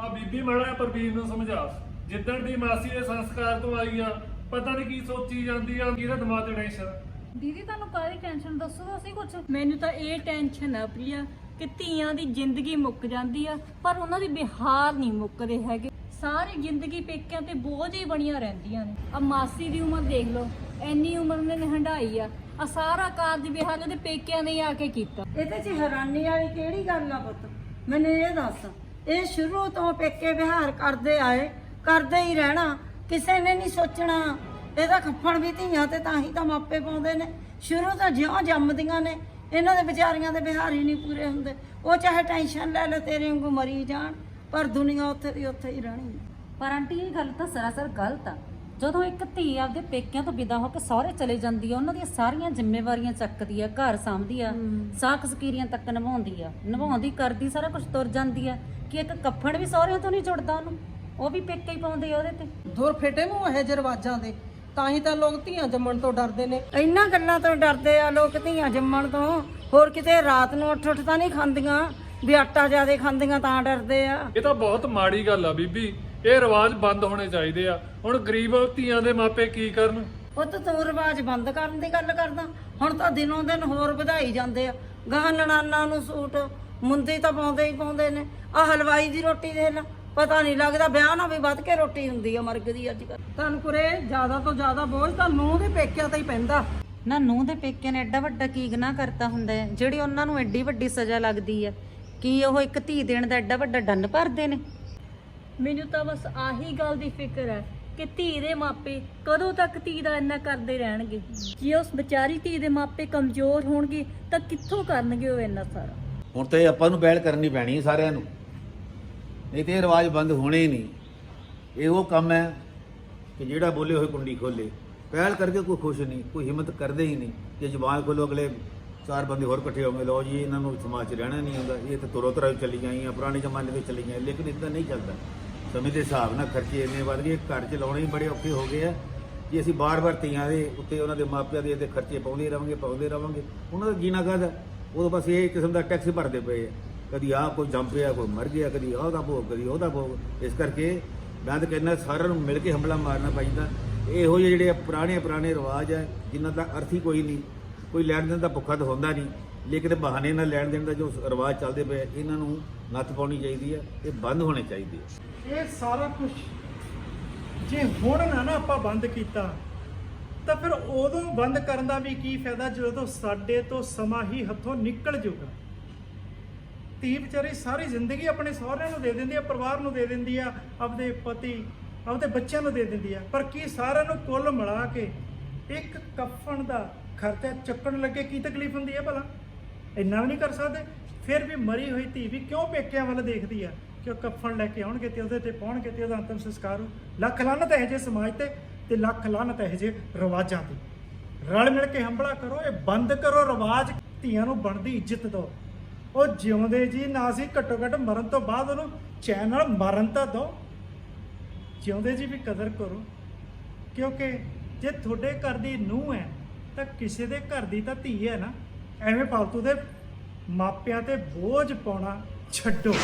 ਆ ਬੀਬੀ ਮਾੜਾ ਪ੍ਰਵੀਨ ਨੂੰ ਸਮਝਾ। ਜਿੱਦਣ ਦੀ ਮਾਸੀ ਦੇ ਸੰਸਕਾਰ ਤੋਂ ਆਈ ਆ ਪਤਾ ਨਹੀਂ ਕੀ ਸੋਚੀ ਜਾਂਦੀ ਆ ਕਿਹਦਾ ਦਿਮਾਗ ਤੇ ਟੈਨਸ਼ਨ ਦੀਦੀ ਤੁਹਾਨੂੰ ਕਾਹਦੀ ਟੈਨਸ਼ਨ ਦੱਸੋ ਤਾਂ ਅਸੀਂ ਕੁਝ ਮੈਨੂੰ ਤਾਂ ਇਹ ਟੈਨਸ਼ਨ ਆ ਪ੍ਰਿਆ ਕਿ ਧੀਆਂ ਦੀ ਜ਼ਿੰਦਗੀ ਮੁੱਕ ਜਾਂਦੀ ਆ ਪਰ ਉਹਨਾਂ ਦੀ ਬਿਹਾਰ ਨਹੀਂ ਮੁੱਕਦੇ ਹੈਗੇ। ਸਾਰੀ ਜ਼ਿੰਦਗੀ ਪੇਕਿਆਂ ਤੇ ਬੋਝ ਹੀ ਬਣੀਆਂ ਰਹਿੰਦੀਆਂ ਨੇ। ਆ ਮਾਸੀ ਦੀ ਉਮਰ ਦੇਖ ਲਓ ਇੰਨੀ ਉਮਰ ਨੇ ਹੰਡਾਈ ਆ। ਆ ਸਾਰਾ ਕਾਰਜ ਬਿਹਾਰ ਉਹਦੇ ਪੇਕਿਆਂ ਨੇ ਆ ਕੇ ਕੀਤਾ। ਇਹਦੇ 'ਚ ਹੈਰਾਨੀ ਵਾਲੀ ਕਿਹੜੀ ਗੱਲ ਆ ਪੁੱਤ? ਮੈਨੂੰ ਇਹ ਦੱਸ। ਇਹ ਸ਼ੁਰੂ ਤੋਂ ਪੇਕੇ ਵਿਹਾਰ ਕਰਦੇ ਆਏ, ਕਰਦੇ ਹੀ ਰਹਿਣਾ, ਕਿਸੇ ਨੇ ਨਹੀਂ ਸੋਚਣਾ। ਇਹਦਾ ਖੱਫਣ ਵੀ ਧੀਆਂ ਤੇ ਤਾਂ ਹੀ ਤਾਂ ਮਾਪੇ ਪਾਉਂਦੇ ਨੇ। ਸ਼ੁਰੂ ਤੋਂ ਜਿਉਂ ਜੰਮਦੀਆਂ ਨੇ, ਇਹਨਾਂ ਦੇ ਵਿਚਾਰੀਆਂ ਦੇ ਵਿਹਾਰ ਹੀ ਨਹੀਂ ਪੂਰੇ ਹੁੰਦੇ। ਉਹ ਚਾਹੇ ਟੈਨਸ਼ਨ ਲੈ ਲੈ, ਤੇਰੇ ਵਾਂਗੂ ਮਰੀ ਜਾਣ, ਪਰ ਦੁਨੀਆ ਉੱਥੇ ਦੀ ਉੱਥੇ ਹੀ ਰਹਿਣੀ ਹੈ। ਪਰ ਆਂਟੀ, ਇਹ ਗੱਲ ਤਾਂ ਸਰਾਸਰ ਗਲਤ ਆ। ਜਦੋਂ ਇੱਕ ਧੀ ਆਪਦੇ ਪੇਕਿਆਂ ਤੋਂ ਵਿਦਾ ਹੋ ਕੇ ਸਹੁਰੇ ਚਲੇ ਜਾਂਦੀ ਆ ਉਹਨਾਂ ਦੀਆਂ ਸਾਰੀਆਂ ਜ਼ਿੰਮੇਵਾਰੀਆਂ ਚੱਕਦੀ ਆ ਘਰ ਸਾਂਭਦੀ ਆ ਸਾਖ ਸਕੀਰੀਆਂ ਤੱਕ ਨਿਭਾਉਂਦੀ ਆ। ਨਿਭਾਉਂਦੀ ਕਰਦੀ ਸਾਰਾ ਕੁਝ ਤੁਰ ਜਾਂਦੀ ਆ ਕਿ ਇੱਕ ਕੱਫਣ ਵੀ ਸਹੁਰਿਆਂ ਤੋਂ ਨਹੀਂ ਜੁੜਦਾ ਉਹਨੂੰ। ਉਹ ਵੀ ਪੇਕੇ ਹੀ ਪਾਉਂਦੇ ਆ ਉਹਦੇ ਤੇ। ਦੂਰ ਫੇਟੇ ਨੂੰ ਇਹ ਜਿਹੇ ਰਿਵਾਜਾਂ ਦੇ। ਤਾਂ ਹੀ ਤਾਂ ਲੋਕ ਧੀਆਂ ਜੰਮਣ ਤੋਂ ਡਰਦੇ ਨੇ। ਇਹਨਾਂ ਗੱਲਾਂ ਤੋਂ ਡਰਦੇ ਆ ਲੋਕ ਧੀਆਂ ਜੰਮਣ ਤੋਂ। ਹੋਰ ਕਿਤੇ ਰਾਤ ਨੂੰ ਉੱਠ ਉੱਠ ਤਾਂ ਨਹੀਂ ਖਾਂਦੀਆਂ ਵੀ ਆਟਾ ਜ਼ਿਆਦੇ ਖਾਂਦੀਆਂ ਤਾਂ ਡਰਦੇ ਆ। ਇਹ ਤਾਂ ਬਹੁਤ ਮਾੜੀ ਗੱਲ ਆ ਬੀਬੀ। ਇਹ ਰਿਵਾਜ ਬੰਦ ਹੋਣੇ ਚਾਹੀਦੇ ਆ। ਹੁਣ ਗਰੀਬ ਧੀਆਂ ਦੇ ਮਾਪੇ ਕੀ ਕਰਨ? ਪੁੱਤ ਤੂੰ ਰਿਵਾਜ ਬੰਦ ਕਰਨ ਦੀ ਗੱਲ ਕਰਦਾ। ਹੁਣ ਤਾਂ ਦਿਨੋਂ ਦਿਨ ਹੋਰ ਵਧਾਈ ਜਾਂਦੇ ਆ। ਗਾਹ ਨਣਾਨਾ ਨੂੰ ਸੂਟ ਮੁੰਦੀ ਤਾਂ ਪਾਉਂਦੇ ਹੀ ਪਾਉਂਦੇ ਨੇ। ਆ ਹਲਵਾਈ ਦੀ ਰੋਟੀ ਦੇਖ ਲੈ। ਪਤਾ ਨਹੀਂ ਲੱਗਦਾ ਵਿਆਹ ਨਾਲ ਵੀ ਵੱਧ ਕੇ ਰੋਟੀ ਹੁੰਦੀ ਆ ਮਰਗ ਦੀ ਅੱਜ ਕੱਲ੍ਹ। ਤਨਪੁਰੇ ਜ਼ਿਆਦਾ ਤੋਂ ਜ਼ਿਆਦਾ ਬੋਝ ਤਾਂ ਨੂੰਹ ਦੇ ਪੇਕਿਆਂ ਤੇ ਹੀ ਪੈਂਦਾ। ਨਾ ਨੂੰਹ ਦੇ ਪੇਕਿਆਂ ਨੇ ਐਡਾ ਵੱਡਾ ਕੀ ਗੁਨਾਹ ਕਰਤਾ ਹੁੰਦਾ ਹੈ? ਜਿਹੜੀ ਉਹਨਾਂ ਨੂੰ ਐਡੀ ਵੱਡੀ ਸਜ਼ਾ ਲੱਗਦੀ ਆ। ਕੀ ਉਹ ਇੱਕ ਧੀ ਦੇਣ ਦਾ ਐਡਾ ਵੱਡਾ ਡੰਨ ਭਰਦੇ ਨੇ? ਮੈਨੂੰ ਤਾਂ ਬਸ ਆਹੀ ਗੱਲ ਦੀ ਫਿਕਰ ਹੈ ਕਿ ਧੀ ਦੇ ਮਾਪੇ ਕਦੋਂ ਤੱਕ ਧੀ ਦਾ ਇੰਨਾ ਕਰਦੇ ਰਹਿਣਗੇ। ਜੇ ਉਸ ਵਿਚਾਰੀ ਧੀ ਦੇ ਮਾਪੇ ਕਮਜ਼ੋਰ ਹੋਣਗੇ, ਤਾਂ ਕਿੱਥੋਂ ਕਰਨਗੇ ਉਹ ਇੰਨਾ ਸਾਰਾ? ਹੁਣ ਤੇ ਆਪਾਂ ਨੂੰ ਪਹਿਲ ਕਰਨੀ ਪੈਣੀ ਹੈ ਸਾਰਿਆਂ ਨੂੰ। ਨਹੀਂ ਤੇ ਇਹ ਰਿਵਾਜ ਬੰਦ ਹੋਣੇ ਹੀ ਨਹੀਂ। ਇਹ ਉਹ ਕੰਮ ਹੈ ਕਿ ਜਿਹੜਾ ਬੋਲੇ ਹੋਏ ਕੁੰਡੀ ਖੋਲੇ। ਪਹਿਲ ਕਰਕੇ ਕੋਈ ਖੁਸ਼ ਨਹੀਂ, ਕੋਈ ਹਿੰਮਤ ਕਰਦੇ ਹੀ ਨਹੀਂ ਜੇ ਜ਼ੁਬਾਨ ਖੋਲੋ, ਅਗਲੇ ਚਾਰ ਬੰਦੇ ਹੋਰ ਇਕੱਠੇ ਹੋਣਗੇ। ਲਓ ਜੀ, ਇਹਨਾਂ ਨੂੰ ਸਮਾਜ 'ਚ ਰਹਿਣਾ ਨਹੀਂ ਹੁੰਦਾ ਇਹ ਤਾਂ ਤੁਰੋ ਤਰ੍ਹਾਂ ਚੱਲੀ ਗਈਆਂ ਪੁਰਾਣੇ ਜ਼ਮਾਨੇ ਦੇ ਚੱਲੀ ਗਈਆਂ ਲੇਕਿਨ ਇਦਾਂ ਨਹੀਂ ਚੱਲਦਾ। ਸਮੇਂ ਦੇ ਹਿਸਾਬ ਨਾਲ ਖਰਚੇ ਇੰਨੇ ਵੱਧ ਗਏ, ਘਰ 'ਚ ਲਾਉਣੇ ਹੀ ਬੜੇ ਔਖੇ ਹੋ ਗਏ ਆ ਕਿ ਅਸੀਂ ਬਾਰ-ਬਾਰ ਧੀਆਂ ਦੇ ਉੱਤੇ ਉਹਨਾਂ ਦੇ ਮਾਪਿਆਂ ਦੇ ਤੇ ਖਰਚੇ ਪਾਉਂਦੇ ਰਵਾਂਗੇ ਪਾਉਂਦੇ ਰਵਾਂਗੇ। ਉਹਨਾਂ ਦਾ ਜੀਣਾ ਕਾਹਦਾ? ਉਹ ਤਾਂ ਬਸ ਇਹ ਕਿਸਮ ਦਾ ਟੈਕਸ ਭਰਦੇ ਪਏ ਆ। ਕਦੀ ਆਹ ਕੋਈ ਜੰਮ ਪਿਆ, ਕੋਈ ਮਰ ਗਿਆ, ਕਦੀ ਉਹਦਾ ਭੋਗ, ਕਦੀ ਉਹਦਾ ਭੋਗ। ਇਸ ਕਰਕੇ ਮੈਂ ਤਾਂ ਕਹਿੰਦਾ ਸਾਰਿਆਂ ਨੂੰ ਮਿਲ ਕੇ ਹਮਲਾ ਮਾਰਨਾ ਪੈਂਦਾ। ਇਹੋ ਜਿਹੇ ਜਿਹੜੇ ਪੁਰਾਣੇ ਪੁਰਾਣੇ ਰਿਵਾਜ ਹੈ ਜਿਨ੍ਹਾਂ ਦਾ ਅਰਥ ਹੀ ਕੋਈ ਨਹੀਂ। ਕੋਈ ਲੈਣ ਦੇਣ ਦਾ ਭੁੱਖਾ ਤਾਂ ਹੁੰਦਾ ਨਹੀਂ। ਲੇਕਿਨ ਬਹਾਨੇ ਨਾਲ ਲੈਣ ਦੇਣ ਦਾ ਜੋ ਰਿਵਾਜ ਚੱਲਦੇ ਪਏ ਇਹਨਾਂ ਨੂੰ ਨੱਥ ਪਾਉਣੀ ਚਾਹੀਦੀ ਹੈ ਇਹ ਬੰਦ ਹੋਣੇ ਚਾਹੀਦੇ ਆ। ਇਹ ਸਾਰਾ ਕੁਝ ਜੇ ਹੁਣ ਨਾ ਨਾ ਆਪਾਂ ਬੰਦ ਕੀਤਾ, ਤਾਂ ਫਿਰ ਉਦੋਂ ਬੰਦ ਕਰਨ ਦਾ ਵੀ ਕੀ ਫਾਇਦਾ ਜਦੋਂ ਸਾਡੇ ਤੋਂ ਸਮਾਂ ਹੀ ਹੱਥੋਂ ਨਿਕਲ ਜਾਊਗਾ ਧੀ ਵਿਚਾਰੀ ਸਾਰੀ ਜ਼ਿੰਦਗੀ ਆਪਣੇ ਸਹੁਰਿਆਂ ਨੂੰ ਦੇ ਦਿੰਦੀ ਆ, ਪਰਿਵਾਰ ਨੂੰ ਦੇ ਦਿੰਦੀ ਆ, ਆਪਦੇ ਪਤੀ, ਆਪਦੇ ਬੱਚਿਆਂ ਨੂੰ ਦੇ ਦਿੰਦੀ ਆ। ਪਰ ਕੀ ਸਾਰਿਆਂ ਨੂੰ ਕੁੱਲ ਮਿਲਾ ਕੇ ਇੱਕ ਕਫਨ ਦਾ ਖਰਚਾ ਚੱਕਣ ਲੱਗੇ ਕੀ ਤਕਲੀਫ ਹੁੰਦੀ ਹੈ ਭਲਾ? ਇੰਨਾ ਵੀ ਨਹੀਂ ਕਰ ਸਕਦੇ। ਫਿਰ ਵੀ ਮਰੀ ਹੋਈ ਧੀ ਵੀ ਕਿਉਂ ਪੇਕਿਆਂ ਵੱਲ ਦੇਖਦੀ ਆ? ਕਿ ਉਹ ਕਫਨ ਲੈ ਕੇ ਆਉਣਗੇ ਤੇ ਉਹਦੇ ਤੇ ਪਾਉਣਗੇ ਤੇ ਉਹਦਾ ਅੰਤਮ ਸੰਸਕਾਰ ਹੋ ਲੱਖ ਲਾਨਤ ਹੈ ਜੇ ਸਮਾਜ ਤੇ ਤੇ ਲੱਖ ਲਾਨਤ ਹੈ ਜੇ ਰਿਵਾਜਾਂ ਤੇ। ਰਲ ਮਿਲ ਕੇ ਹੰਬਲਾ ਕਰੋ, ਇਹ ਬੰਦ ਕਰੋ, ਰਿਵਾਜ ਧੀਆਂ ਨੂੰ ਬਣਦੀ ਇੱਜ਼ਤ ਦਿਓ। ਉਹ ਜਿਉਂਦੇ ਜੀ ਨਾ ਸੀ, ਘੱਟੋ ਘੱਟ ਮਰਨ ਤੋਂ ਬਾਅਦ ਉਹਨੂੰ ਚੈਨ ਨਾਲ ਮਰਨ ਤਾਂ ਦਿਓ। ਜਿਉਂਦੇ ਜੀ ਵੀ ਕਦਰ ਕਰੋ। ਕਿਉਂਕਿ ਜੇ ਤੁਹਾਡੇ ਘਰ ਦੀ ਨੂੰਹ ਹੈ, ਤਾਂ ਕਿਸੇ ਦੇ ਘਰ ਦੀ ਤਾਂ ਧੀ ਹੈ ਨਾ। ਐਵੇਂ ਫालतू ਦੇ ਮਾਪਿਆਂ ਤੇ ਬੋਝ ਪਾਉਣਾ ਛੱਡੋ।